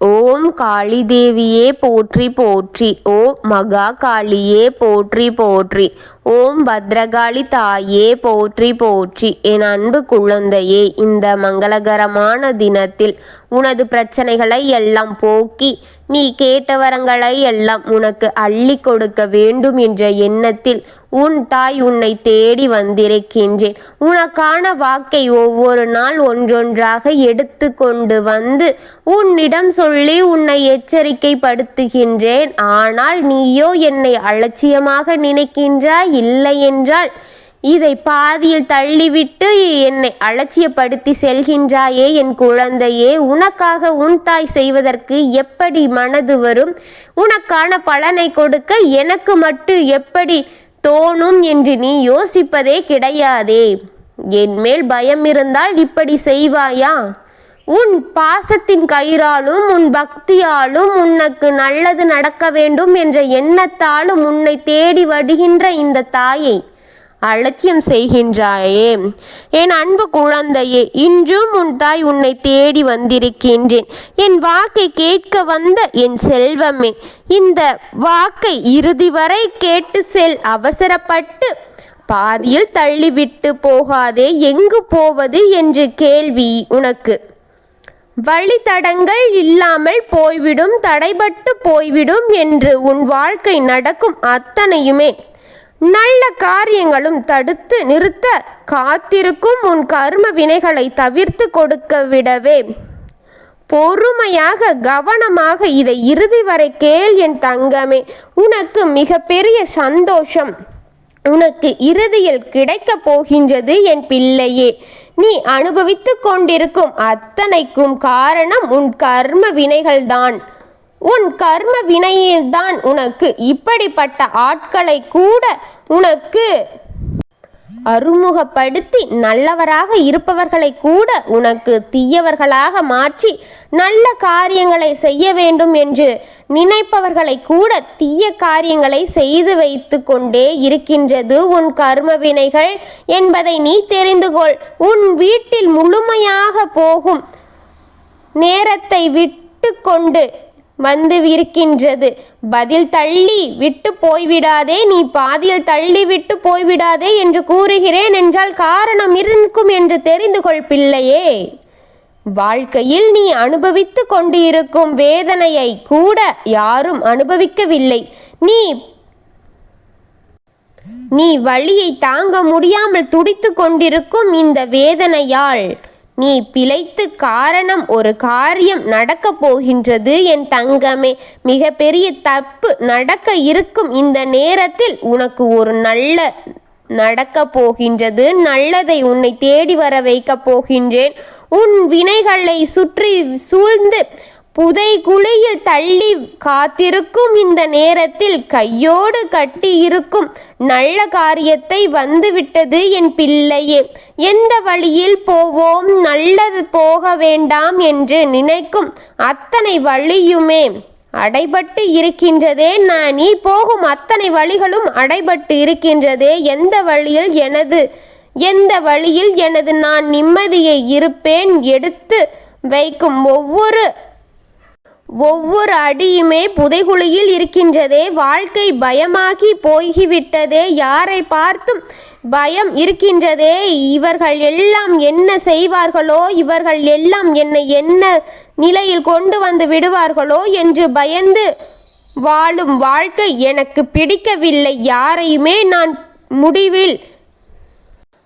ஓம் காளி தேவியே போற்றி போற்றி ஓம் மகா காளியே போற்றி போற்றி. ஓம் பத்ரகாளி தாயே போற்றி போற்றி. என் அன்பு குழந்தையே இந்த மங்களகரமான தினத்தில் உனது பிரச்சனைகளை எல்லாம் போக்கி நீ கேட்ட வரங்களை எல்லாம் உனக்கு அள்ளி கொடுக்க வேண்டும் என்ற எண்ணத்தில் உன் தாய் உன்னை தேடி வந்திருக்கின்றேன். உனக்கான வாக்கை ஒவ்வொரு நாள் ஒன்றொன்றாக எடுத்து கொண்டு வந்து உன்னிடம் சொல்லி உன்னை எச்சரிக்கைப்படுத்துகின்றேன். ஆனால் நீயோ என்னை அலட்சியமாக நினைக்கின்றாய் இல்லை என்றால் இதை பாதியில் தள்ளிவிட்டு என்னை அலட்சியப்படுத்தி செல்கின்றாயே என் குழந்தையே உனக்காக உன் தாய் செய்வதற்கு எப்படி மனது வரும்? உனக்கான பலனை கொடுக்க எனக்கு மட்டும் எப்படி தோணும் என்று நீ யோசிப்பதே கிடையாதே. என் மேல் பயம் இருந்தால் இப்படி செய்வாயா? உன் பாசத்தின் கயிறாலும் உன் பக்தியாலும் உனக்கு நல்லது நடக்க வேண்டும் என்ற எண்ணத்தாலும் உன்னை தேடி வருகின்ற இந்த தாயை அலட்சியம் செய்கின்றாயே. என் அன்பு குழந்தையே இன்றும் உன் தாய் உன்னை தேடி வந்திருக்கின்றேன். என் வாக்கை கேட்க வந்த என் செல்வமே இந்த வாக்கை இறுதி வரை கேட்டு செல். அவசரப்பட்டு பாதியில் தள்ளிவிட்டு போகாதே எங்கு போவது என்று கேள்வி உனக்கு. வழித்தடங்கள் இல்லாமல் போய்விடும் தடைபட்டு போய்விடும் என்று உன் வாழ்க்கை நடக்கும் அத்தனையுமே. நல்ல காரியங்களும் தடுத்து நிறுத்த காத்திருக்கும் உன் கர்ம வினைகளை தவிர்த்து கொடுக்க விடவே. பொறுமையாக கவனமாக இதை இறுதி வரை கேள் என் தங்கமே. உனக்கு மிகப்பெரிய சந்தோஷம். உனக்கு இறுதியில் கிடைக்கப் போகின்றது என் பிள்ளையே. நீ அனுபவித்து கொண்டிருக்கும் அத்தனைக்கும் காரணம் உன் கர்ம வினைகள்தான். உன் கர்ம வினையில்தான் உனக்கு இப்படிப்பட்ட ஆட்களை கூட உனக்கு அறுமுகப்படுத்தி நல்லவராக இருப்பவர்களை கூட உனக்கு தீயவர்களாக மாற்றி நல்ல காரியங்களை செய்ய வேண்டும் என்று நினைப்பவர்களை கூட தீய காரியங்களை செய்து வைத்து கொண்டே இருக்கின்றது. உன் கர்ம வினைகள் என்பதை நீ தெரிந்து கொள். உன் வீட்டில் முழுமையாக போகும் நேரத்தை விட்டு கொண்டு வந்து இருக்கின்றது பதில் தள்ளி விட்டு போய்விடாதே நீ பாதியில் தள்ளி விட்டு போய்விடாதே என்று கூறுகிறேன் என்றால் காரணம் இருக்கும் என்று தெரிந்து கொள் பிள்ளையே. வாழ்க்கையில் நீ அனுபவித்து கொண்டிருக்கும் வேதனையை கூட யாரும் அனுபவிக்கவில்லை. நீ நீ வழியை தாங்க முடியாமல் துடித்து கொண்டிருக்கும் இந்த வேதனையால் நீ பிழைத்து காரணம் ஒரு காரியம் நடக்கப் போகின்றது. என் தங்கமே மிகப்பெரிய தப்பு நடக்க இருக்கும் இந்த நேரத்தில் உனக்கு ஒரு நல்ல நடக்க போகின்றது. நல்லதை உன்னை தேடி வர வைக்கப் போகின்றேன். உன் வினைகளை சுற்றி சூழ்ந்து புதை குழியில் தள்ளி காத்திருக்கும் இந்த நேரத்தில் கையோடு கட்டி இருக்கும் நல்ல காரியத்தை வந்துவிட்டது என் பிள்ளையே. எந்த வழியில் போவோம்? நல்லது போக வேண்டாம் என்று நினைக்கும் அத்தனை வழியுமே அடைபட்டு இருக்கின்றதே நான். நீ போகும் அத்தனை வழிகளும் அடைபட்டு இருக்கின்றதே எந்த வழியில் எனது எந்த வழியில் எனது நான் நிம்மதியை இருப்பேன்? எடுத்து வைக்கும் ஒவ்வொரு ஒவ்வொரு அடியுமே புதைகுழியில் இருக்கின்றதே வாழ்க்கை பயமாகி போய்விட்டதே யாரை பார்த்தும் பயம் இருக்கின்றதே? இவர்கள் எல்லாம் என்ன செய்வார்களோ இவர்கள் எல்லாம் என்னை என்ன நிலையில் கொண்டு வந்து விடுவார்களோ என்று பயந்து வாழும் வாழ்க்கை எனக்கு பிடிக்கவில்லை. யாரையுமே நான் முடிவில்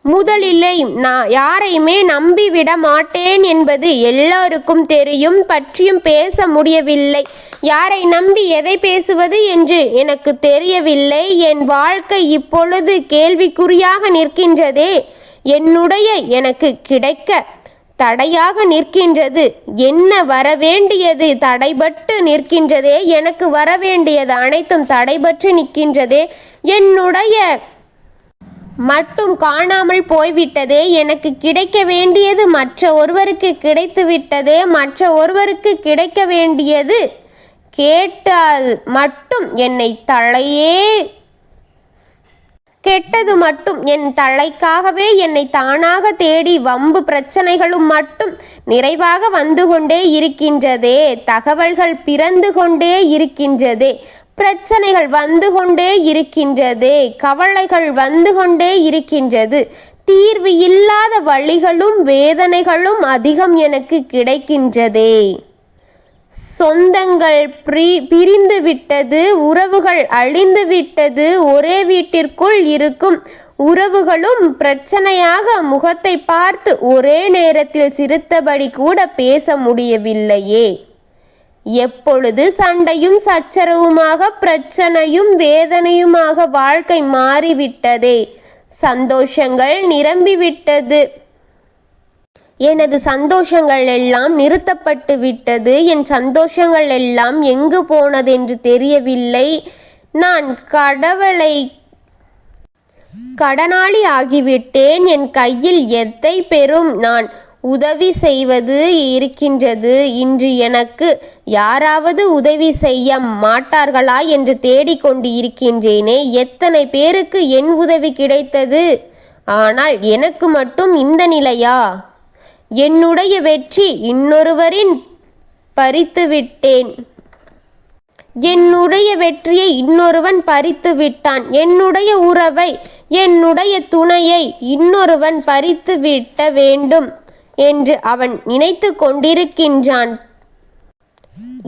முதலில்லை நான் யாரையுமே நம்பிவிட மாட்டேன் என்பது எல்லோருக்கும் தெரியும் பற்றியும் பேச முடியவில்லை. யாரை நம்பி எதை பேசுவது என்று எனக்கு தெரியவில்லை. என் வாழ்க்கை இப்பொழுது கேள்விக்குறியாக நிற்கின்றதே. என்னுடைய எனக்கு கிடைக்க தடையாக நிற்கின்றது. என்ன வரவேண்டியது தடைபட்டு நிற்கின்றதே? எனக்கு வரவேண்டியது அனைத்தும் தடைபட்டு நிற்கின்றதே. என்னுடைய மட்டும் காணாமல் போய்விட்டதே. எனக்கு கிடைக்க வேண்டியது மற்ற ஒருவருக்கு கிடைத்துவிட்டதே மற்ற ஒருவருக்கு கிடைக்க வேண்டியது கேட்டால் மட்டும் என்னை தலையே கெட்டது மட்டும் என் தலைக்காகவே என்னை தானாக தேடி வம்பு பிரச்சனைகளும் மட்டும் நிறைவாக வந்து கொண்டே இருக்கின்றதே. தகவல்கள் பிறந்து கொண்டே இருக்கின்றதே. பிரச்சனைகள் வந்து கொண்டே இருக்கின்றதே கவலைகள் வந்து கொண்டே இருக்கின்றது. தீர்வு இல்லாத வழிகளும் வேதனைகளும் அதிகம் எனக்கு கிடைக்கின்றதே. சொந்தங்கள் பிரி பிரிந்து விட்டது உறவுகள் அழிந்து விட்டது ஒரே வீட்டிற்குள் இருக்கும் உறவுகளும் பிரச்சனையாக முகத்தை பார்த்து ஒரே நேரத்தில் சிரித்தபடி கூட பேச முடியவில்லையே. எப்பொழுது சண்டையும் சச்சரவுமாக பிரச்சனையும் வேதனையுமாக வாழ்க்கை மாறிவிட்டதே? சந்தோஷங்கள் நிரம்பிவிட்டது. எனது சந்தோஷங்கள் எல்லாம் நிறுத்தப்பட்டு விட்டது. என் சந்தோஷங்கள் எல்லாம் எங்கு போனதென்று தெரியவில்லை. நான் கடவுளை கடனாளி ஆகிவிட்டேன். என் கையில் எத்தை பெறும்? நான் உதவி செய்வது இருக்கின்றது. இன்று எனக்கு யாராவது உதவி செய்ய மாட்டார்களா என்று தேடிக்கொண்டு இருக்கின்றேனே எத்தனை பேருக்கு என் உதவி கிடைத்தது? ஆனால் எனக்கு மட்டும் இந்த நிலையா? என்னுடைய வெற்றி இன்னொருவரின் பறித்துவிட்டேன் என்னுடைய வெற்றியை இன்னொருவன் பறித்து விட்டான். என்னுடைய உறவை என்னுடைய துணையை இன்னொருவன் பறித்து விட்ட வேண்டும். என்று அவன் நினைத்து கொண்டிருக்கின்றான்.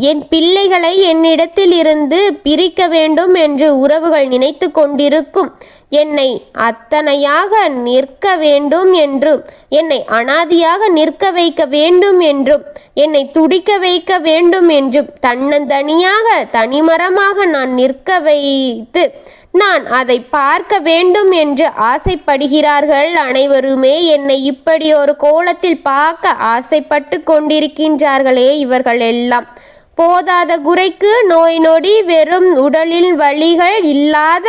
என் பிள்ளைகளை என்னிடத்திலிருந்து பிரிக்க வேண்டும் என்று உறவுகள் நினைத்து கொண்டிருக்கும். என்னை அத்தனையாக நிற்க வேண்டும் என்றும் என்னை அனாதியாக நிற்க வைக்க வேண்டும் என்றும் என்னை துடிக்க வைக்க வேண்டும் என்றும் தன்னந்தனியாக தனிமரமாக நான் நிற்க வைத்து நான் அதை பார்க்க வேண்டும் என்று ஆசைப்படுகிறார்கள் அனைவருமே. என்னை இப்படி ஒரு கோலத்தில் பார்க்க ஆசைப்பட்டு கொண்டிருக்கின்றார்களே இவர்கள் எல்லாம். போதாத குறைக்கு நோய் நொடி வெறும் உடலில் வலிகள் இல்லாத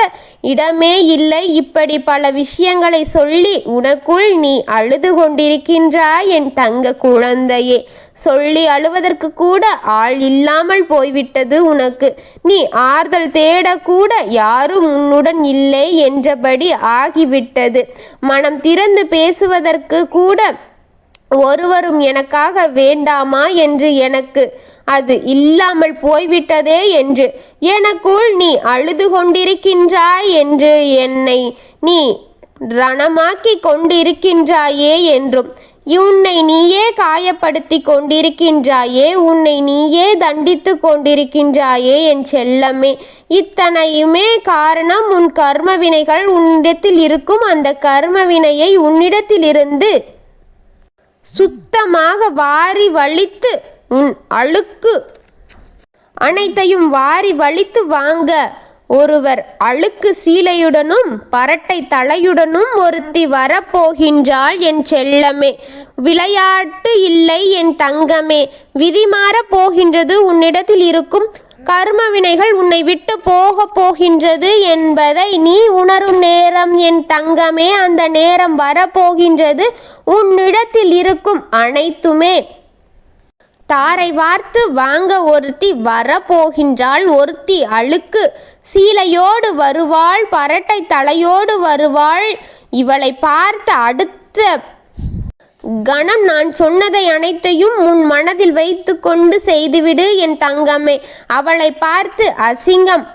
இடமே இல்லை. இப்படி பல விஷயங்களை சொல்லி உனக்குள் நீ அழுது கொண்டிருக்கின்றாய் என் தங்க குழந்தையே. சொல்லி அழுவதற்கு கூட ஆள் இல்லாமல் போய்விட்டது உனக்கு. நீ ஆறுதல் தேடக்கூட யாரும் உன்னுடன் இல்லை என்றபடி ஆகிவிட்டது. மனம் திறந்து பேசுவதற்கு கூட ஒருவரும் எனக்காக வேண்டாமா என்று எனக்கு அது இல்லாமல் போய்விட்டதே என்று. எனக்குள் நீ அழுது கொண்டிருக்கின்றாய் என்று என்னை நீ ரணமாக்கி கொண்டிருக்கின்றாயே என்றும். உன்னை நீயே காயப்படுத்தி கொண்டிருக்கின்றாயே உன்னை நீயே தண்டித்து கொண்டிருக்கின்றாயே என் செல்லமே. இத்தனையுமே காரணம் உன் கர்ம வினைகள் உன்னிடத்தில் இருக்கும் அந்த கர்ம வினையை உன்னிடத்திலிருந்து சுத்தமாக வாரி வலித்து உன் அழுக்கு. அனைத்தையும் வாரி வலித்து வாங்க. ஒருவர் அழுக்கு சீலையுடனும் பரட்டை தலையுடனும் ஒருத்தி வரப்போகின்றாள் என் செல்லமே. விளையாட்டு இல்லை என் தங்கமே. விதி மாறப் போகின்றது உன்னிடத்தில் இருக்கும். கர்ம வினைகள் உன்னை விட்டு போக போகின்றது என்பதை நீ உணரும் நேரம் என் தங்கமே. அந்த நேரம் வரப்போகின்றது உன்னிடத்தில் இருக்கும் அனைத்துமே. தாரை வார்த்து வாங்க ஒருத்தி வரப்போகின்றாள். ஒருத்தி அழுக்கு சீலையோடு வருவாள். பரட்டை தலையோடு வருவாள். இவளை பார்த்த அடுத்த கணம் நான் சொன்னதை அனைத்தையும் உன் மனதில் வைத்து கொண்டு செய்துவிடு என் தங்கமே. அவளை பார்த்து அசிங்கம்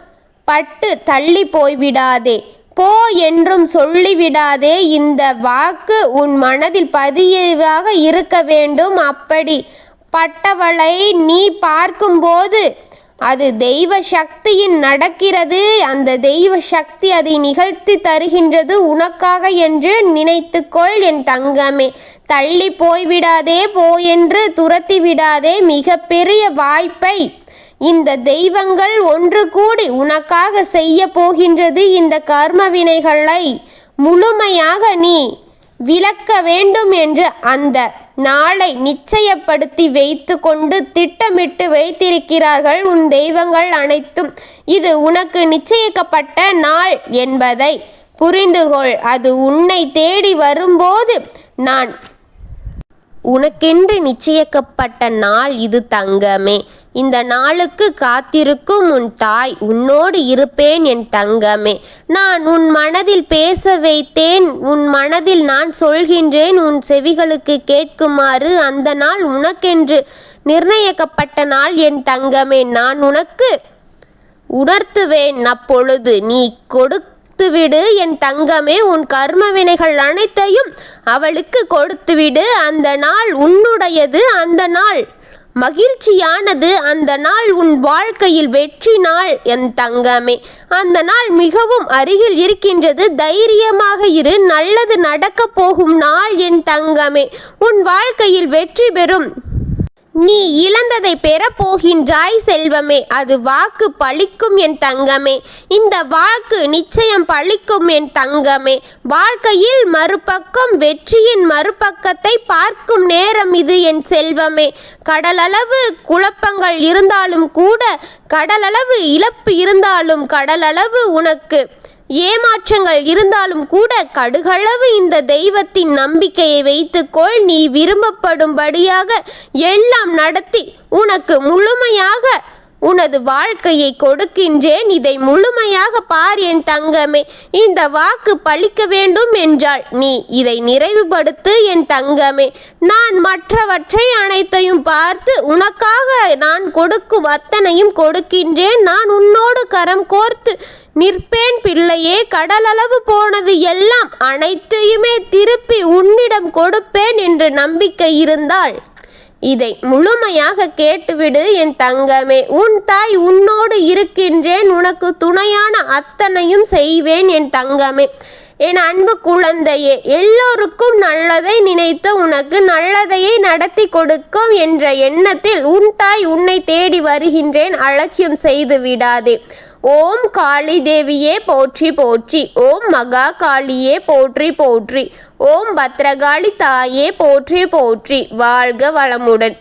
பட்டு தள்ளி போய்விடாதே. போ என்றும் சொல்லிவிடாதே. இந்த வாக்கு உன் மனதில் பதிவாக இருக்க வேண்டும். அப்படி பட்டவளை நீ பார்க்கும்போது அது தெய்வ சக்தியின் நடக்கிறது. அந்த தெய்வ சக்தி அதை நிகழ்த்தி தருகின்றது உனக்காக என்று நினைத்துக்கொள் என் தங்கமே. தள்ளி போய்விடாதே போயென்று துரத்தி விடாதே மிகப்பெரிய வாய்ப்பை இந்த தெய்வங்கள் ஒன்று கூடி உனக்காக செய்ய போகின்றது இந்த கர்ம வினைகளை. முழுமையாக நீ விளக்க வேண்டும் என்று அந்த நாளை நிச்சயப்படுத்தி வைத்து கொண்டு திட்டமிட்டு வைத்திருக்கிறார்கள் உன் தெய்வங்கள் அனைத்தும். இது உனக்கு நிச்சயிக்கப்பட்ட நாள் என்பதை புரிந்துகொள். அது உன்னை தேடி வரும்போது நான் உனக்கென்று நிச்சயிக்கப்பட்ட நாள் இது தங்கமே. இந்த நாளுக்கு காத்திருக்கும் உன் தாய் உன்னோடு இருப்பேன் என் தங்கமே. நான் உன் மனதில் பேச வைத்தேன் உன் மனதில் நான் சொல்கின்றேன் உன் செவிகளுக்கு கேட்குமாறு அந்த நாள் உனக்கென்று நிர்ணயிக்கப்பட்ட நாள் என் தங்கமே. நான் உனக்கு உணர்த்துவேன் அப்பொழுது நீ கொடுத்துவிடு என் தங்கமே. உன் கர்ம வினைகள் அனைத்தையும் அவளுக்கு கொடுத்துவிடு. அந்த நாள் உன்னுடையது அந்த நாள் மகிழ்ச்சியானது அந்த நாள் உன் வாழ்க்கையில் வெற்றி நாள் என் தங்கமே. அந்த நாள் மிகவும் அருகில் இருக்கின்றது. தைரியமாக இரு நல்லது நடக்கப் போகும் நாள் என் தங்கமே. உன் வாழ்க்கையில் வெற்றி பெறும். நீ இழந்ததை பெறப் போகின்றாய் செல்வமே. அது வாக்கு பழிக்கும் என் தங்கமே. இந்த வாக்கு நிச்சயம் பழிக்கும் என் தங்கமே. வாழ்க்கையில் மறுபக்கம் வெற்றியின் மறுபக்கத்தை பார்க்கும் நேரம் இது என் செல்வமே. கடலளவு குழப்பங்கள் இருந்தாலும் கூட கடலளவு இழப்பு இருந்தாலும் கடலளவு உனக்கு. ஏமாற்றங்கள் இருந்தாலும் கூட கடுகளவு இந்த தெய்வத்தின் நம்பிக்கையை வைத்துக்கொள். நீ விரும்பப்படும்படியாக எல்லாம் நடத்தி உனக்கு முழுமைய உனது வாழ்க்கையை கொடுக்கின்றேன். இதை முழுமையாக பார் என் தங்கமே. இந்த வாக்கு பழிக்க வேண்டும் என்றால் நீ இதை நிறைவுபடுத்து என் தங்கமே. நான் மற்றவற்றை அனைத்தையும் பார்த்து உனக்காக நான் கொடுக்கும் அத்தனையும் கொடுக்கின்றேன். நான் உன்னோடு கரம் கோர்த்து நிற்பேன். பிள்ளையே கடலளவு போனது எல்லாம் அனைத்தையுமே திருப்பி உன்னிடம் கொடுப்பேன் என்று நம்பிக்கை இருந்தால் இதை முழுமையாக கேட்டுவிடு என் தங்கமே உன் தாய் உன்னோடு இருக்கின்றேன். உனக்கு துணையான அத்தனையும் செய்வேன் என் தங்கமே. என் அன்பு குழந்தையே எல்லோருக்கும் நல்லதை நினைத்து உனக்கு நல்லதையே நடத்தி கொடுக்கும் என்ற எண்ணத்தில் உன் தாய் உன்னை தேடி வருகின்றேன். அலட்சியம் செய்து விடாதே. ஓம் காளி தேவியே போற்றி போற்றி. ஓம் மகா காளியே போற்றி போற்றி. ஓம் பத்ரகாளி தாயே போற்றி போற்றி. வாழ்க வளமுடன்.